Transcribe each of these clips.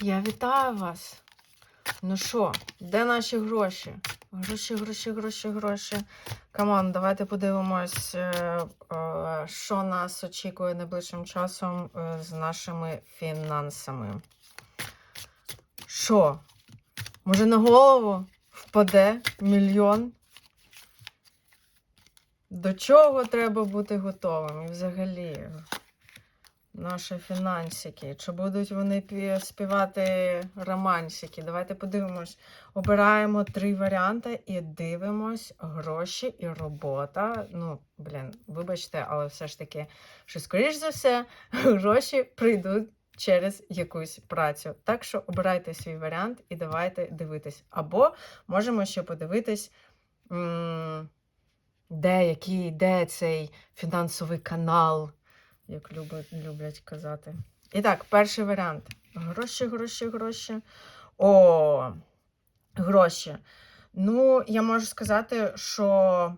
Я вітаю вас. Ну що, де наші гроші? Гроші, гроші, гроші, гроші. Камон, давайте подивимось, е, е, що нас очікує найближчим часом е, з нашими фінансами. Що? Може на голову впаде мільйон? До чого треба бути готовим? І взагалі, наші фінансики. Чи будуть вони співати романсики? Давайте подивимось. Обираємо три варіанти і дивимось гроші і робота. Ну, блін, вибачте, але все ж таки, що скоріш за все, гроші прийдуть. Через якусь працю. Так що обирайте свій варіант і давайте дивитись. Або можемо ще подивитись, де, який, де цей фінансовий канал, як люблять, люблять казати. І так, перший варіант. Гроші, гроші, гроші. О, гроші. Ну, я можу сказати, що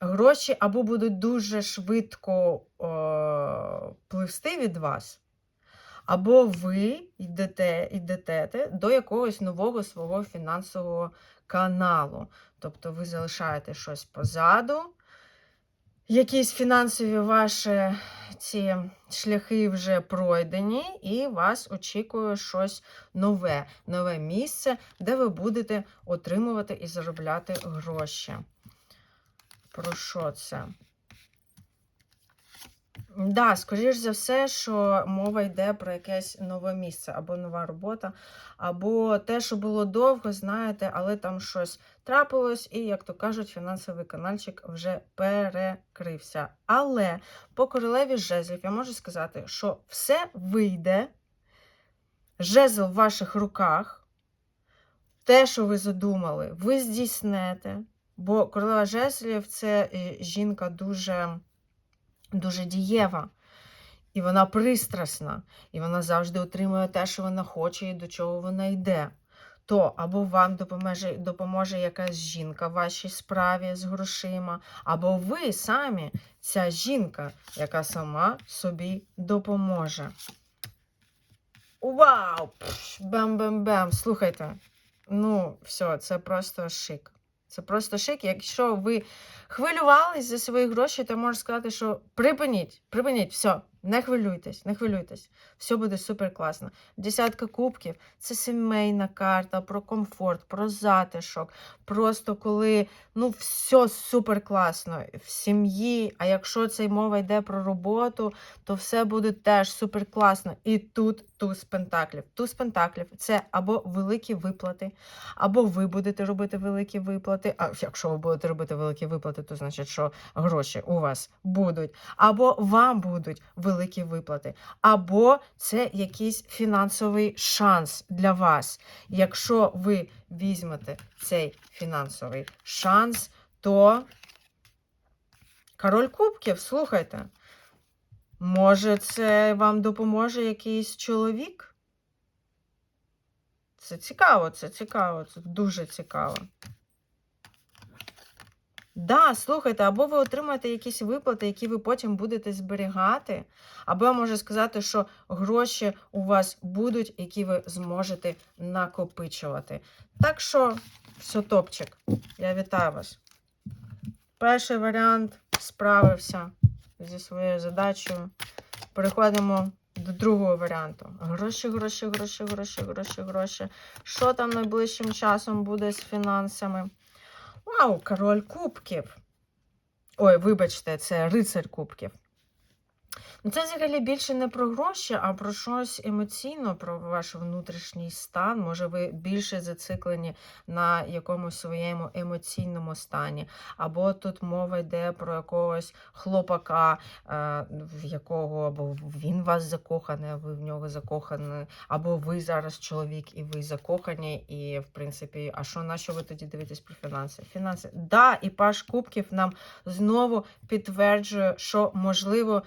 гроші або будуть дуже швидко о, пливсти від вас, або ви йдете, йдете до якогось нового свого фінансового каналу. Тобто ви залишаєте щось позаду, якісь фінансові ваші ці шляхи вже пройдені, і вас очікує щось нове, нове місце, де ви будете отримувати і заробляти гроші. Про що це? Да, скоріш за все, що мова йде про якесь нове місце, або нова робота, або те, що було довго, знаєте, але там щось трапилось, і, як то кажуть, фінансовий канальчик вже перекрився. Але по королеві жезлів я можу сказати, що все вийде, жезл в ваших руках, те, що ви задумали, ви здійснете. Бо королева жезлів це е, жінка дуже дуже дієва. І вона пристрасна, і вона завжди отримує те, що вона хоче, і до чого вона йде. То або вам допоможе, допоможе якась жінка в вашій справі з грошима, або ви самі ця жінка, яка сама собі допоможе. Вау! Бем-бем-бем! Слухайте, ну, все, це просто шик. Це просто шик. Якщо ви хвилювались за свої гроші, то можу сказати, що припиніть, припиніть, все, не хвилюйтесь, не хвилюйтесь. Все буде супер класно. Десятка кубків це сімейна карта про комфорт, про затишок. Просто коли ну все супер класно в сім'ї. А якщо це мова йде про роботу, то все буде теж супер класно. І тут туз пентаклів. Туз пентаклів це або великі виплати, або ви будете робити великі виплати. А якщо ви будете робити великі виплати, то значить, що гроші у вас будуть, або вам будуть великі виплати, або це якийсь фінансовий шанс для вас. Якщо ви візьмете цей фінансовий шанс, то король кубків, слухайте. Може, це вам допоможе якийсь чоловік? Це цікаво, це цікаво, це дуже цікаво. Да, слухайте, або ви отримаєте якісь виплати, які ви потім будете зберігати, або я можу сказати, що гроші у вас будуть, які ви зможете накопичувати. Так що, все топчик. Я вітаю вас. Перший варіант справився зі своєю задачею. Переходимо до другого варіанту. Гроші, гроші, гроші, гроші, гроші, гроші. Що там найближчим часом буде з фінансами? Вау, король кубків. Ой, вибачте, це рицарь кубків. Ну, це взагалі більше не про гроші, а про щось емоційно, про ваш внутрішній стан. Може, ви більше зациклені на якомусь своєму емоційному стані. Або тут мова йде про якогось хлопака, е, в якого або він вас закоханий, а ви в нього закохані, або ви зараз чоловік і ви закохані. І, в принципі, а що на що ви тоді дивитесь про фінанси? Фінанси. Да, і Паш Кубків нам знову підтверджує, що можливо.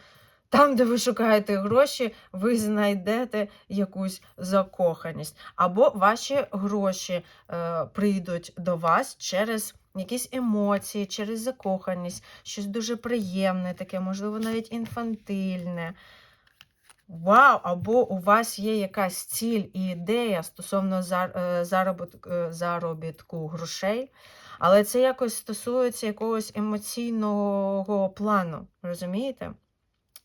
Там, де ви шукаєте гроші, ви знайдете якусь закоханість. Або ваші гроші е, прийдуть до вас через якісь емоції, через закоханість, щось дуже приємне, таке, можливо, навіть інфантильне. Вау! Або у вас є якась ціль і ідея стосовно е, е, заробітку грошей, але це якось стосується якогось емоційного плану, розумієте?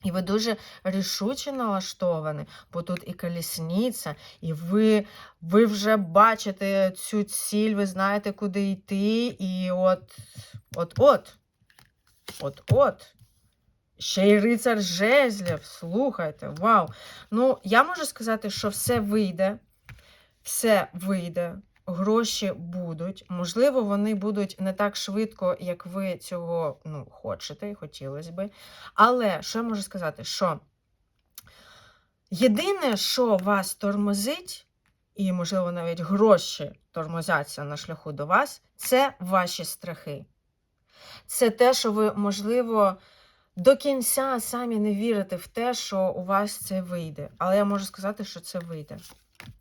І ви дуже рішуче налаштовані, бо тут і колісниця, і ви, ви вже бачите цю ціль, ви знаєте, куди йти, і от, от-от, от-от. Ще й рицар жезлів, слухайте, вау. Ну, я можу сказати, що все вийде, все вийде, гроші будуть. Можливо, вони будуть не так швидко, як ви цього ну, хочете і хотілося би. Але що я можу сказати? Що єдине, що вас тормозить, і, можливо, навіть гроші тормозяться на шляху до вас, це ваші страхи. Це те, що ви, можливо, до кінця самі не вірите в те, що у вас це вийде. Але я можу сказати, що це вийде.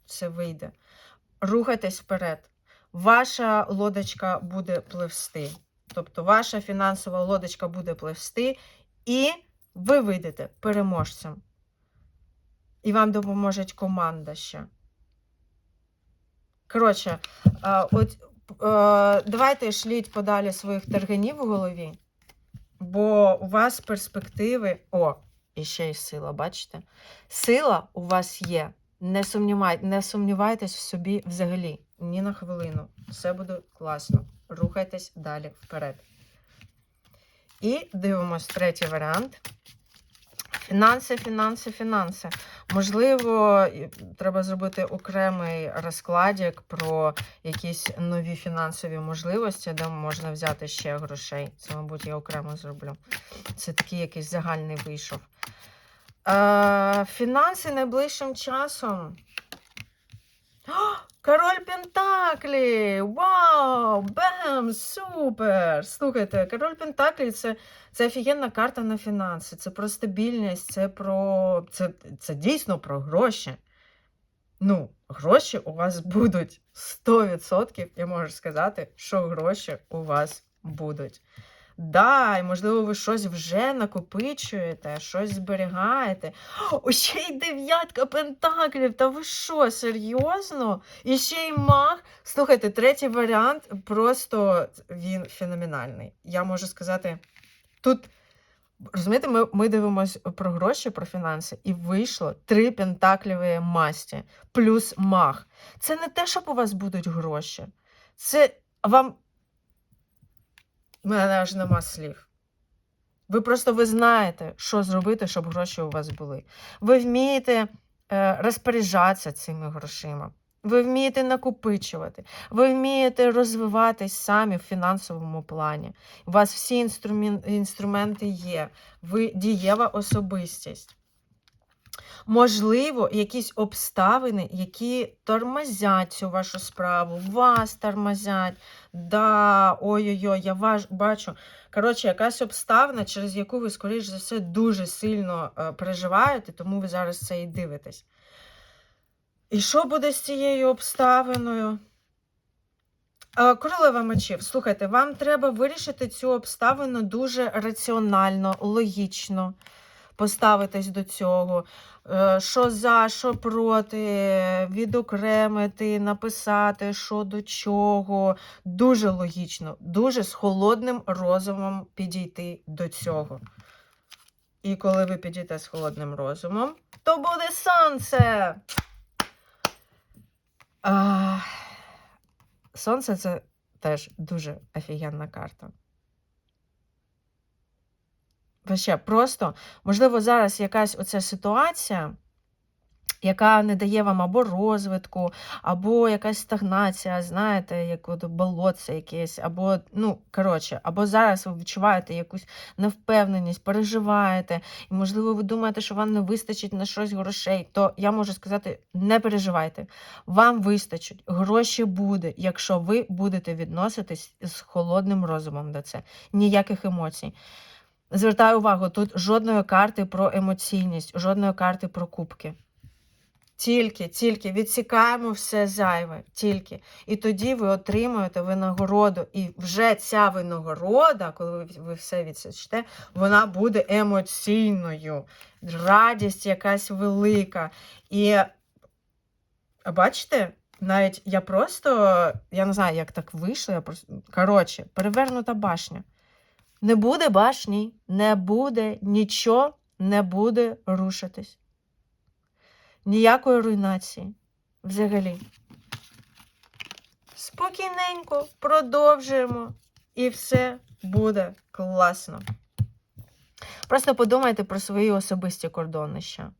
Це вийде. Рухайтесь вперед. Ваша лодочка буде пливсти. Тобто ваша фінансова лодочка буде пливсти, і ви вийдете переможцем. І вам допоможе команда ще. Коротше, от, е, давайте шліть подалі своїх тарганів в голові, бо у вас перспективи. О, і ще й сила, бачите? Сила у вас є. Не, сумнівай, не сумнівайтесь в собі взагалі, ні на хвилину. Все буде класно. Рухайтесь далі вперед. І дивимось третій варіант. Фінанси, фінанси, фінанси. Можливо, треба зробити окремий розкладик про якісь нові фінансові можливості, де можна взяти ще грошей. Це, мабуть, я окремо зроблю. Це такий якийсь загальний вийшов. Фінанси найближчим часом. Король Пентаклі! Вау! Бем! Супер! Слухайте, король Пентаклі це, це офігенна карта на фінанси. Це про стабільність, це про. Це, це дійсно про гроші. Ну, гроші у вас будуть 100%. Я можу сказати, що гроші у вас будуть. Да, і можливо, ви щось вже накопичуєте, щось зберігаєте. О, ще й дев'ятка пентаклів. Та ви що, серйозно? І ще й маг. Слухайте, третій варіант просто він феноменальний. Я можу сказати, тут. Розумієте, ми, ми дивимося про гроші, про фінанси, і вийшло три пентакліві масті плюс маг. Це не те, щоб у вас будуть гроші. Це вам у мене аж нема слів. Ви просто ви знаєте, що зробити, щоб гроші у вас були. Ви вмієте е, розпоряджатися цими грошима. Ви вмієте накопичувати, ви вмієте розвиватись самі в фінансовому плані. У вас всі інструмен, інструменти є. Ви дієва особистість. Можливо, якісь обставини, які тормозять цю вашу справу, вас тормозять. Да, ой-ой-ой, я важ, бачу. Коротше, якась обставина, через яку ви, скоріш за все, дуже сильно е, переживаєте, тому ви зараз це і дивитесь. І що буде з цією обставиною? Е, Королева мечів, слухайте, вам треба вирішити цю обставину дуже раціонально, логічно поставитись до цього. Е, Що за, що проти, відокремити, написати, що до чого. Дуже логічно, дуже з холодним розумом підійти до цього. І коли ви підійдете з холодним розумом, то буде сонце. А, сонце це теж дуже офігенна карта. Вообще, просто, можливо, зараз якась оця ситуація, яка не дає вам або розвитку, або якась стагнація, знаєте, як от болотце якесь, або, ну, коротше, або зараз ви відчуваєте якусь невпевненість, переживаєте, і, можливо, ви думаєте, що вам не вистачить на щось грошей, то я можу сказати, не переживайте. Вам вистачить, гроші буде, якщо ви будете відноситись з холодним розумом до це. Ніяких емоцій. Звертаю увагу, тут жодної карти про емоційність, жодної карти про кубки. Тільки, тільки відсікаємо все зайве, тільки. І тоді ви отримуєте винагороду. І вже ця винагорода, коли ви, все відсічте, вона буде емоційною. Радість якась велика. І бачите, навіть я просто, я не знаю, як так вийшло. Я просто... Коротше, перевернута башня. Не буде башні, не буде, нічого не буде рушитись. Ніякої руйнації. Взагалі. Спокійненько продовжуємо, і все буде класно. Просто подумайте про свої особисті кордонища.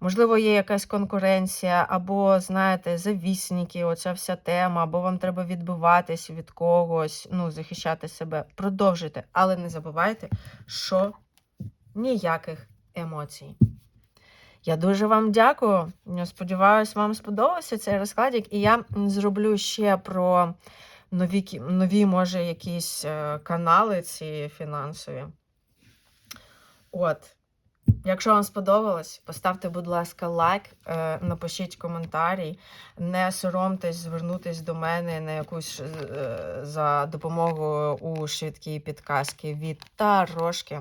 Можливо, є якась конкуренція, або, знаєте, завісники, оця вся тема, або вам треба відбиватись від когось, ну, захищати себе. Продовжуйте, але не забувайте, що ніяких емоцій. Я дуже вам дякую. Я сподіваюся, вам сподобався цей розкладик. І я зроблю ще про нові, нові може, якісь е, канали ці фінансові. От. Якщо вам сподобалось, поставте, будь ласка, лайк, е, напишіть коментарі, не соромтесь звернутись до мене на якусь е, за допомогою у швидкій підказки від Тарошки.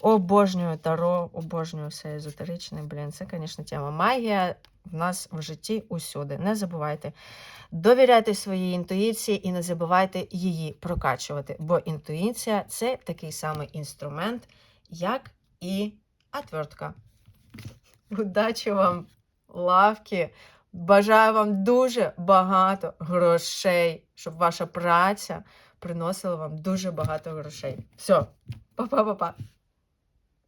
Обожнюю таро, обожнюю все езотеричне. Блін, це, звісно, тема. Магія в нас в житті усюди. Не забувайте. Довіряйте своїй інтуїції і не забувайте її прокачувати. Бо інтуїція це такий самий інструмент, як і отвертка. Удачі вам, лавки! Бажаю вам дуже багато грошей, щоб ваша праця приносила вам дуже багато грошей. Все, па-па-па-па.